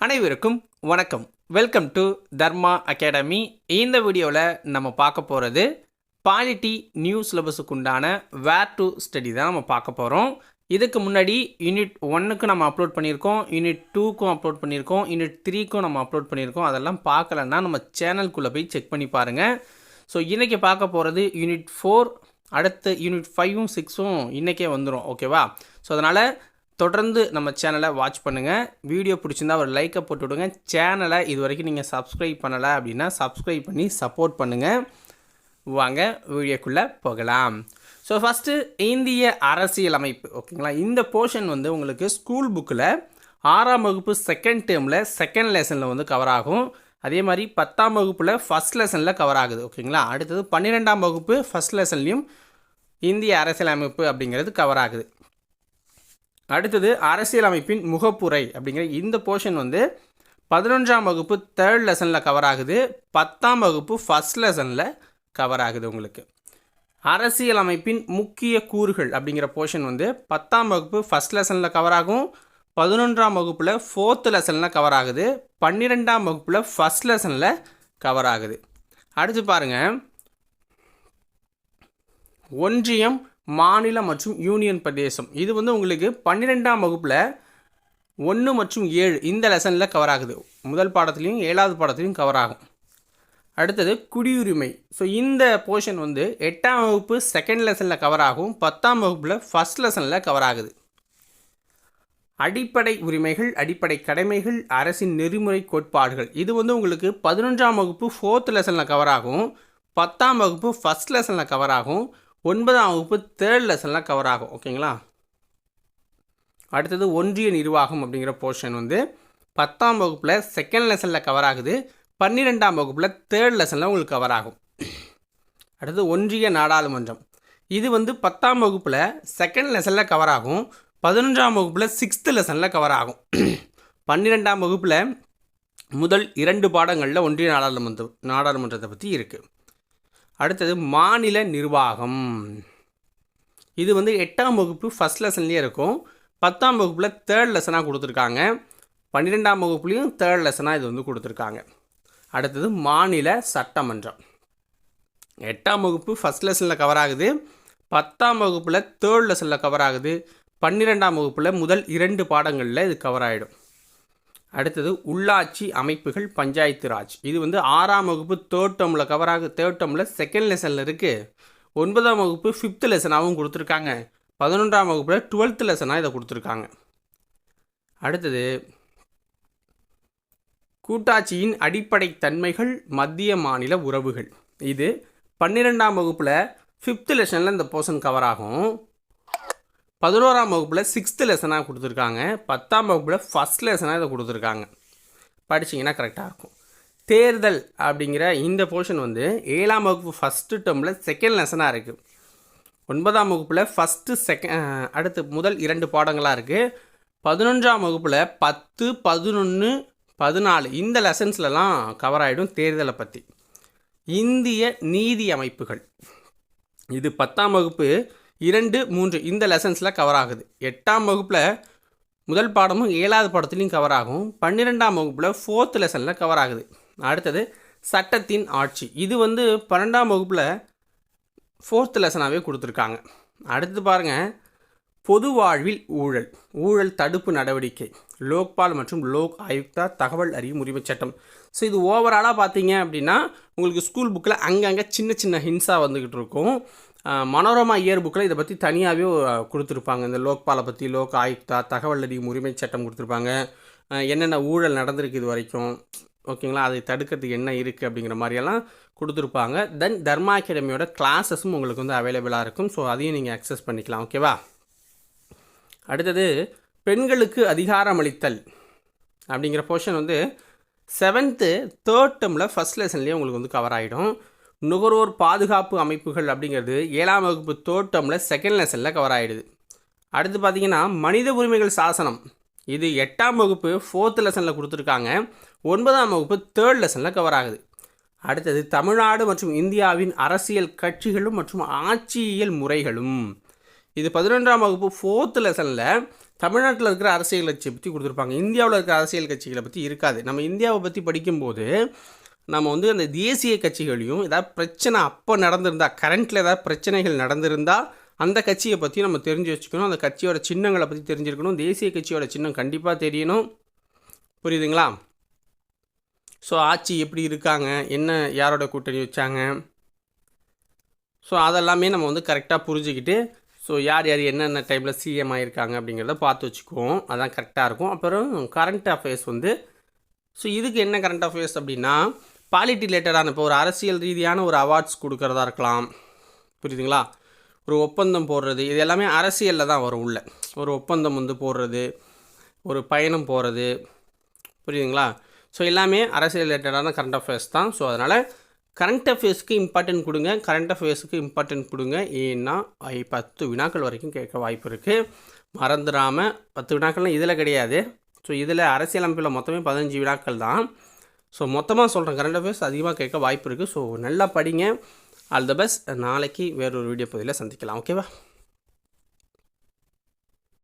அனைவருக்கும் வணக்கம். Welcome to Dharma academy இந்த வீடியோவில் நம்ம பார்க்க போகிறது பாலிட்டி நியூ சிலபஸுக்கு உண்டான வேர் டு ஸ்டடி தான் நம்ம பார்க்க போகிறோம் இதுக்கு முன்னாடி யூனிட் ஒன்றுக்கு நம்ம அப்லோட் பண்ணியிருக்கோம் யூனிட் டூக்கும் அப்லோட் பண்ணியிருக்கோம் யூனிட் த்ரீக்கும் நம்ம அப்லோட் பண்ணியிருக்கோம். அதெல்லாம் பார்க்கலன்னா நம்ம சேனல்குள்ளே போய் செக் பண்ணி பாருங்கள் ஸோ இன்றைக்கி பார்க்க போகிறது யூனிட் ஃபோர் அடுத்த யூனிட் ஃபைவும் சிக்ஸும் இன்றைக்கே வந்துடும் ஓகேவா ஸோ அதனால் தொடர்ந்து நம்ம சேனலை வாட்ச் பண்ணுங்கள் வீடியோ பிடிச்சிருந்தா ஒரு லைக்கை போட்டு விடுங்க. சேனலை இது வரைக்கும் நீங்கள் சப்ஸ்கிரைப் பண்ணலை அப்படின்னா சப்ஸ்கிரைப் பண்ணி சப்போர்ட் பண்ணுங்கள் வாங்க வீடியோக்குள்ளே போகலாம். ஸோ ஃபஸ்ட்டு இந்திய அரசியலமைப்பு ஓகேங்களா இந்த போர்ஷன் வந்து உங்களுக்கு ஸ்கூல் புக்கில் ஆறாம் வகுப்பு செகண்ட் டேர்மில் செகண்ட் லெசனில் வந்து கவர் ஆகும். அதே மாதிரி பத்தாம் வகுப்பில் ஃபஸ்ட் லெசனில் கவர் ஆகுது ஓகேங்களா அடுத்தது பன்னிரெண்டாம் வகுப்பு ஃபஸ்ட் லெசன்லேயும் இந்திய அரசியலமைப்பு அப்படிங்கிறது கவர் ஆகுது. அடுத்தது அரசியலமைப்பின் முகப்புரை அப்படிங்கிற இந்த போர்ஷன் வந்து பதினொன்றாம் வகுப்பு தேர்ட் லெசனில் கவர் ஆகுது. பத்தாம் வகுப்பு ஃபஸ்ட் லெசனில் கவர் ஆகுது உங்களுக்கு. அரசியலமைப்பின் முக்கிய கூறுகள் அப்படிங்கிற போர்ஷன் வந்து பத்தாம் வகுப்பு ஃபஸ்ட் லெசனில் கவர் ஆகும். பதினொன்றாம் வகுப்பில் ஃபோர்த் லெசனில் கவர் ஆகுது. பன்னிரெண்டாம் வகுப்பில் ஃபஸ்ட் லெசனில் கவர் ஆகுது. அடுத்து பாருங்கள் ஒன்றியம் மாநிலம் மற்றும் யூனியன் பிரதேசம். இது வந்து உங்களுக்கு பன்னிரெண்டாம் வகுப்பில் ஒன்று மற்றும் ஏழு இந்த லெசனில் கவர் ஆகுது. முதல் பாடத்துலேயும் ஏழாவது பாடத்துலையும் கவர் ஆகும். அடுத்தது குடியுரிமை. ஸோ இந்த போர்ஷன் வந்து எட்டாம் வகுப்பு செகண்ட் லெசனில் கவர் ஆகும். பத்தாம் வகுப்பில் ஃபஸ்ட் லெசனில் கவர் ஆகுது. அடிப்படை உரிமைகள் அடிப்படை கடமைகள் அரசின் நெறிமுறை கோட்பாடுகள். இது வந்து உங்களுக்கு பதினொன்றாம் வகுப்பு ஃபோர்த் லெசனில் கவர் ஆகும். பத்தாம் வகுப்பு ஃபஸ்ட் லெசனில் கவர் ஆகும். ஒன்பதாம் வகுப்பு தேர்ட் லெசன்லாம் கவர் ஆகும். ஓகேங்களா அடுத்தது ஒன்றிய நிர்வாகம் அப்படிங்கிற போர்ஷன் வந்து பத்தாம் வகுப்பில் செகண்ட் லெசனில் கவர் ஆகுது. பன்னிரெண்டாம் வகுப்பில் தேர்ட் லெசனில் உங்களுக்கு கவர் ஆகும். அடுத்தது ஒன்றிய நாடாளுமன்றம். இது வந்து பத்தாம் வகுப்பில் செகண்ட் லெசனில் கவர் ஆகும். பதினொன்றாம் வகுப்பில் சிக்ஸ்த்து லெசனில் கவர் ஆகும். பன்னிரெண்டாம் வகுப்பில் முதல் இரண்டு பாடங்களில் ஒன்றிய நாடாளுமன்றம் நாடாளுமன்றத்தை பற்றி இருக்குது அடுத்தது மாநில நிர்வாகம். இது வந்து எட்டாம் வகுப்பு ஃபஸ்ட் லெசன்லேயே இருக்கும். பத்தாம் வகுப்பில் தேர்ட் லெசனாக கொடுத்துருக்காங்க. பன்னிரெண்டாம் வகுப்புலேயும் தேர்ட் லெசனாக இது வந்து கொடுத்துருக்காங்க. அடுத்தது மாநில சட்டமன்றம். எட்டாம் வகுப்பு ஃபஸ்ட் லெசனில் கவர் ஆகுது. பத்தாம் வகுப்பில் தேர்ட் லெசனில் கவர் ஆகுது. பன்னிரெண்டாம் வகுப்பில் முதல் இரண்டு பாடங்களில் இது கவர் ஆகிடும் அடுத்தது உள்ளாட்சி அமைப்புகள் பஞ்சாயத்து ராஜ். இது வந்து ஆறாம் வகுப்பு தேர்ட் டேர்மில் கவராக தேர்ட் டேர்மில் செகண்ட் லெசனில் இருக்குது ஒன்பதாம் வகுப்பு ஃபிஃப்த் லெசனாகவும் கொடுத்துருக்காங்க. பதினொன்றாம் வகுப்பில் டுவெல்த் லெசனாக இதை கொடுத்துருக்காங்க. அடுத்தது கூட்டாட்சியின் அடிப்படை தன்மைகள் மத்திய மாநில உறவுகள். இது பன்னிரெண்டாம் வகுப்பில் ஃபிஃப்த் லெசனில் இந்த போர்ஷன் கவர் ஆகும். பதினோராம் வகுப்பில் சிக்ஸ்த்து லெசனாக கொடுத்துருக்காங்க. பத்தாம் வகுப்பில் ஃபஸ்ட் லெசனாக இதை கொடுத்துருக்காங்க. படிச்சிங்கன்னா கரெக்டாக இருக்கும். தேர்தல் அப்படிங்கிற இந்த போர்ஷன் வந்து ஏழாம் வகுப்பு ஃபஸ்ட்டு டேர்மில் செகண்ட் லெசனாக இருக்குது ஒன்பதாம் வகுப்பில் ஃபஸ்ட்டு செகண்ட் அடுத்து முதல் இரண்டு பாடங்களாக இருக்குது பதினொன்றாம் வகுப்பில் பத்து பதினொன்று பதினாலு இந்த லெசன்ஸ்லலாம் கவர் ஆகிடும் தேர்தலை பற்றி இந்திய நீதி அமைப்புகள். இது பத்தாம் வகுப்பு இரண்டு மூன்று. இந்த லெசன்ஸில் கவர் ஆகுது. எட்டாம் வகுப்பில் முதல் பாடமும் ஏழாவது பாடத்துலையும் கவர் ஆகும். பன்னிரெண்டாம் வகுப்பில் ஃபோர்த் லெசனில் கவர் ஆகுது. அடுத்தது சட்டத்தின் ஆட்சி. இது வந்து பன்னெண்டாம் வகுப்பில் ஃபோர்த் லெசனாகவே கொடுத்துருக்காங்க. அடுத்து பாருங்கள் பொது வாழ்வில் ஊழல். ஊழல் தடுப்பு நடவடிக்கை. லோக்பால் மற்றும் லோக் ஆயுக்தா தகவல் அறியும் உரிமை சட்டம். ஸோ இது ஓவராலாக பார்த்தீங்க அப்படின்னா உங்களுக்கு ஸ்கூல் புக்கில் அங்கங்கே சின்ன சின்ன ஹின்ஸாக வந்துக்கிட்டு இருக்கும். மனோரமா இயர் புக்கில் இதை பற்றி தனியாகவே கொடுத்துருப்பாங்க. இந்த லோக்பாலை பற்றி லோக் ஆயுக்தா தகவல் அறியும் உரிமை சட்டம் கொடுத்துருப்பாங்க. என்னென்ன ஊழல் நடந்திருக்கு இது வரைக்கும்? ஓகேங்களா? அதை தடுக்கிறதுக்கு என்ன இருக்குது அப்படிங்கிற மாதிரியெல்லாம் கொடுத்துருப்பாங்க. தென் தர்மா அகாடமியோட கிளாஸஸும் உங்களுக்கு வந்து அவைலபிளாக இருக்கும். ஸோ அதையும் நீங்கள் அக்சஸ் பண்ணிக்கலாம். ஓகேவா அடுத்தது பெண்களுக்கு அதிகாரம் அளித்தல் அப்படிங்கிற போர்ஷன் வந்து செவன்த்து தேர்ட் டேர்மில் ஃபஸ்ட் லெசன்லேயே உங்களுக்கு வந்து கவர் ஆகிடும் நுகர்வோர் பாதுகாப்பு அமைப்புகள் அப்படிங்கிறது ஏழாம் வகுப்பு தோட்டமில் செகண்ட் லெசனில் கவர் ஆகிடுது அடுத்து பார்த்தீங்கன்னா மனித உரிமைகள் சாசனம். இது எட்டாம் வகுப்பு ஃபோர்த் லெசனில் கொடுத்துருக்காங்க. ஒன்பதாம் வகுப்பு தேர்ட் லெசனில் கவர் ஆகுது. அடுத்தது தமிழ்நாடு மற்றும் இந்தியாவின் அரசியல் கட்சிகளும் மற்றும் ஆட்சியியல் முறைகளும். இது பதினொன்றாம் வகுப்பு ஃபோர்த் லெசனில் தமிழ்நாட்டில் இருக்கிற அரசியல் கட்சியை பற்றி கொடுத்துருப்பாங்க. இந்தியாவில் இருக்கிற அரசியல் கட்சிகளை பற்றி இருக்காது. நம்ம இந்தியாவை பற்றி படிக்கும்போது நம்ம வந்து அந்த தேசிய கட்சிகளையும் ஏதாவது பிரச்சனை அப்போ நடந்திருந்தால் கரண்ட்டில் ஏதாவது பிரச்சனைகள் நடந்திருந்தால் அந்த கட்சியை பற்றி நம்ம தெரிஞ்சு வச்சுக்கணும். அந்த கட்சியோட சின்னங்களை பற்றி தெரிஞ்சிருக்கணும். தேசிய கட்சியோட சின்னம் கண்டிப்பாக தெரியணும். புரியுதுங்களா? ஸோ ஆட்சி எப்படி இருக்காங்க? என்ன யாரோட கூட்டணி வச்சாங்க? ஸோ அதெல்லாமே நம்ம வந்து கரெக்டாக புரிஞ்சுக்கிட்டு ஸோ யார் யார் என்னென்ன டைமில் சிஎம் ஆகியிருக்காங்க அப்படிங்கிறத பார்த்து வச்சுக்குவோம். அதான் கரெக்டாக இருக்கும். அப்புறம் கரண்ட் அஃபேர்ஸ் வந்து ஸோ இதுக்கு என்ன கரண்ட் அஃபேர்ஸ் அப்படின்னா பாலிட்டி ரிலேட்டடான இப்போ ஒரு அரசியல் ரீதியான ஒரு அவார்ட்ஸ் கொடுக்கறதா இருக்கலாம். புரியுதுங்களா? ஒரு ஒப்பந்தம் போடுறது இது எல்லாமே அரசியலில் தான் வரும் உள்ள. ஒரு ஒப்பந்தம் வந்து போடுறது ஒரு பயணம் போகிறது புரியுதுங்களா? ஸோ எல்லாமே அரசியல் ரிலேட்டடான கரண்ட் அஃபேர்ஸ் தான். ஸோ அதனால் கரண்ட் அஃபேர்ஸ்க்கு இம்பார்ட்டன்ட் கொடுங்க கரண்ட் அஃபேர்ஸுக்கு இம்பார்ட்டன்ட் கொடுங்க. ஏன்னா பத்து வினாக்கள் வரைக்கும் கேட்க வாய்ப்பு இருக்குது மறந்துடாமல் பத்து வினாக்கள்லாம் இதில் கிடையாது. ஸோ இதில் அரசியலமைப்பில் மொத்தமே பதினஞ்சு வினாக்கள் தான். ஸோ மொத்தமாக சொல்கிறேன் கரண்ட் அஃபேர்ஸ் அதிகமாக கேட்க வாய்ப்பு இருக்குது ஸோ நல்லா படிங்க. ஆல் த பெஸ்ட் நாளைக்கு வேறொரு வீடியோ பகுதியில் சந்திக்கலாம். ஓகேவா